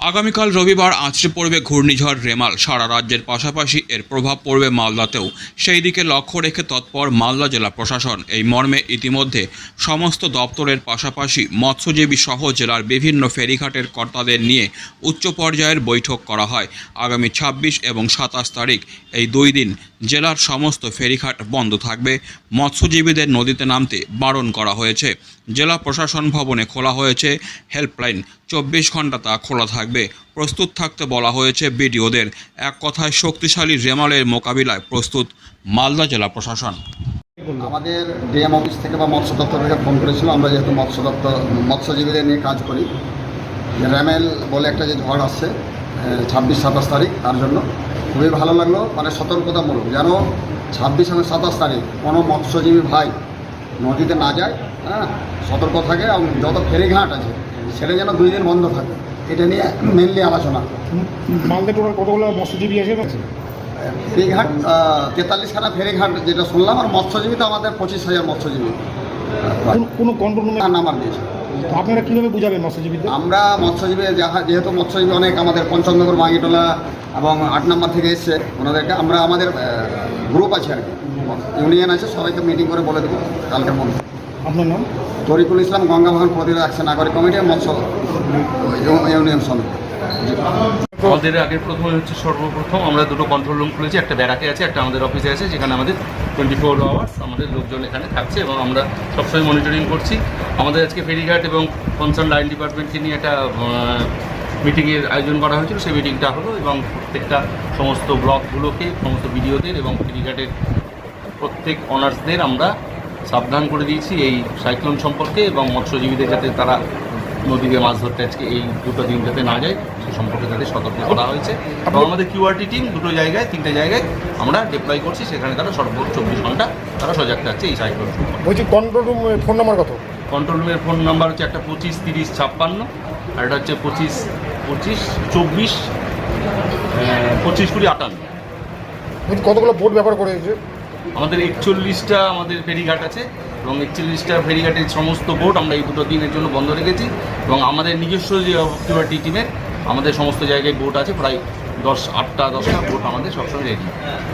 আগামীকাল রবিবার আছড়ে পড়বে ঘূর্ণিঝড় রেমাল। সারা রাজ্যের পাশাপাশি এর প্রভাব পড়বে মালদাতেও। সেই দিকে লক্ষ্য রেখে তৎপর মালদা জেলা প্রশাসন। এই মর্মে ইতিমধ্যে সমস্ত দপ্তরের পাশাপাশি মৎস্যজীবী সহ জেলার বিভিন্ন ফেরিঘাটের কর্তাদের নিয়ে উচ্চ পর্যায়ের বৈঠক করা হয়। আগামী ছাব্বিশ এবং সাতাশ তারিখ এই দুই দিন জেলার সমস্ত ফেরিঘাট বন্ধ থাকবে। মৎস্যজীবীদের নদীতে নামতে বারণ করা হয়েছে। জেলা প্রশাসন ভবনে খোলা হয়েছে হেল্পলাইন। চব্বিশ ঘণ্টা তা খোলা থাকবে। প্রস্তুত থাকতে বলা হয়েছে বিডিওদের। এক কথায় শক্তিশালী রেমালের মোকাবিলায় প্রস্তুত মালদা জেলা প্রশাসন। আমাদের ডিএম অফিস থেকে বা মৎস্য দপ্তর থেকে ফোন করেছিল, আমরা যেহেতু মৎস্য দপ্তর, মৎস্যজীবীদের নিয়ে কাজ করি। র্যামেল বলে একটা যে ঝড় আসছে ছাব্বিশ, সাতাশ তারিখ, তার জন্য খুবই ভালো লাগল। মানে সতর্কতামূলক, যেন ছাব্বিশ এবং সাতাশ তারিখ কোনো মৎস্যজীবী ভাই নদীতে না যায় হ্যাঁ সতর্ক থাকে এবং যত ফেরিঘাট আছে সেটা যেন দুই দিন বন্ধ থাকে। এটা নিয়ে মেনলি আলোচনা। মালদা টোটাল কতগুলো মৎস্যজীবী আছে ফেরিঘাট তেতাল্লিশখানা ফেরিঘাট যেটা শুনলাম আর মৎস্যজীবী তো আমাদের পঁচিশ হাজার মৎস্যজীবী। কোনো কন্ট্রোল নাম্বার দিয়েছে আপনারা কীভাবে বুঝাবেন মৎস্যজীবীদের? আমরা মৎস্যজীবী যাহা- যেহেতু মৎস্যজীবী অনেক আমাদের পঞ্চমনগর মাগিটোলা এবং আট নম্বর থেকে এসছে ওনাদেরকে আমরা আমাদের গ্রুপ আছে আর কি। ইউনিয়ন আছে সবাইকে মিটিং করে বলে দেবো কালকের মধ্যে। আপনার নাম? তরিকুল ইসলাম গঙ্গাভাগন প্রতিরোধ অ্যাকশন নাগরিক কমিটি ইউ- ইউনিয়ন সমিতি। আমাদের আগে প্রথমে হচ্ছে সর্বপ্রথম আমরা দুটো কন্ট্রোল রুম খুলেছি একটা ব্যারাকে আছে একটা আমাদের অফিসে আছে যেখানে আমাদের টোয়েন্টি ফোর আওয়ার্স আমাদের লোকজন এখানে থাকছে এবং আমরা সবসময় মনিটরিং করছি। আমাদের আজকে ফেরিঘাট এবং কনসার্ন লাইন ডিপার্টমেন্টকে নিয়ে একটা মিটিংয়ের আয়োজন করা হয়েছিল। সেই মিটিংটা হলো এবং প্রত্যেকটা সমস্ত ব্লকগুলোকে সমস্ত ভিডিওদের এবং ফেরিঘাটের প্রত্যেক অনার্সদের আমরা সাবধান করে দিয়েছি এই সাইক্লোন সম্পর্কে এবং মৎস্যজীবীদের যাতে তারা নদীতে মাছ ধরতে আজকে এই দুটো দিন যাতে না যায় সে সম্পর্কে তাদের সতর্ক করা হয়েছে। এবং আমাদের কিউআরটি টিম দুটো জায়গায় তিনটে জায়গায় আমরা ডিপ্লয় করছি সেখানে তারা সর্বোচ্চ চব্বিশ ঘণ্টা তারা সজাগ থাকছে এই সাইক্লোন বলছি কন্ট্রোল রুম ফোন নাম্বার কত? কন্ট্রোল রুমের ফোন নাম্বার হচ্ছে একটা পঁচিশ তিরিশ ছাপ্পান্ন আর এটা হচ্ছে পঁচিশ পঁচিশ চব্বিশ পঁচিশ কুড়ি আটান্ন। কতগুলো বোট ব্যবহার করেছে আমাদের একচল্লিশটা আমাদের ফেরিঘাট আছে এবং একচল্লিশটা ফেরিঘাটের সমস্ত বোট আমরা এই দুটো দিনের জন্য বন্ধ রেখেছি এবং আমাদের নিজস্ব যে অক্টিভার্টি টিমের আমাদের সমস্ত জায়গায় বোট আছে, প্রায় দশ আটটা দশটা বোট আমাদের সবসময় রেডি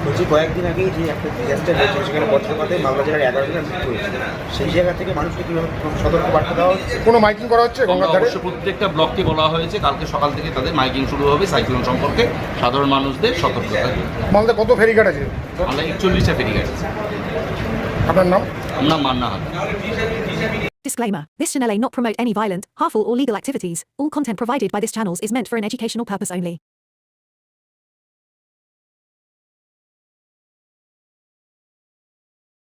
বলছি কয়েকদিন আগেই যে একটা ডিজাস্টার হয়েছে সেখানে বজ্রপাতে মালদা জেলার এগারো জনের মৃত্যু হয়েছে। সেই জায়গা থেকে মানুষকে কীভাবে সতর্ক বার্তা দেওয়া হচ্ছে? কোনো মাইকিং করা হচ্ছে গঙ্গার ধারে? অবশ্য প্রত্যেকটা ব্লককে বলা হয়েছে কালকে সকাল থেকে তাদের মাইকিং শুরু হবে সাইক্লোন সম্পর্কে। সাধারণ মানুষদের সতর্ক থাকবে মালদা কত ফেরিঘাট আছে? আমরা একচল্লিশটা ফেরিঘাট আছে। আপনার নাম? আমরা মান্না হাত Disclaimer This channel may not promote any violent, harmful, or legal activities. All content provided by this channel is meant for an educational purpose only.